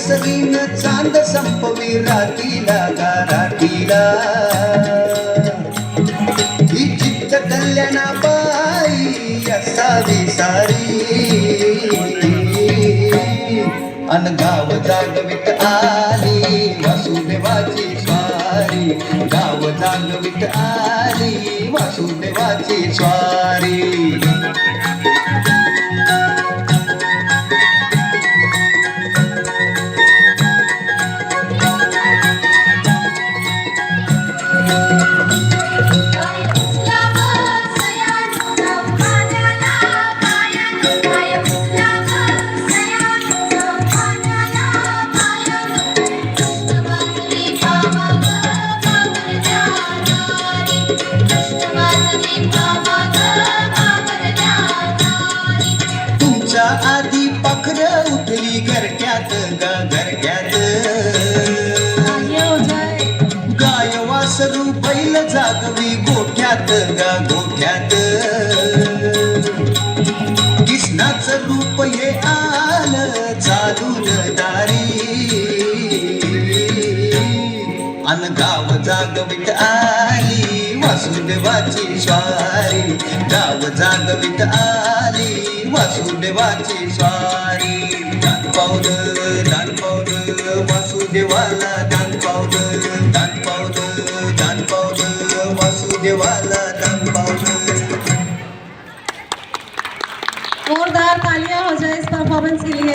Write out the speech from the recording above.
सगळीन चांद संपवी रातीला रातीला ही चित्त कल्याणा बाई असावी सारी। अन गाव जागवित आली वासुदेवाची स्वारी। गाव जागवित आली वासुदेवाची स्वारी। तुमच्या आधी पखर उठली घरट्यात गा घरट्यात. गाय वासरू बैल जागवी गोठ्यात गा गोठ्यात. कृष्णाचं रूप हे आलं चालून दारी. अन गाव जागवित आली वासुदेवाची स्वारी. गाव जागवित आली वासुदेवाची स्वारी. दान पावलं दान पावलं वासुदेवाला दान पावलं. दान पावलं दान पावलं वासुदेवाला दान पावलं. जोरदार तालियां हो जाए इस परफॉर्मेंस के लिए।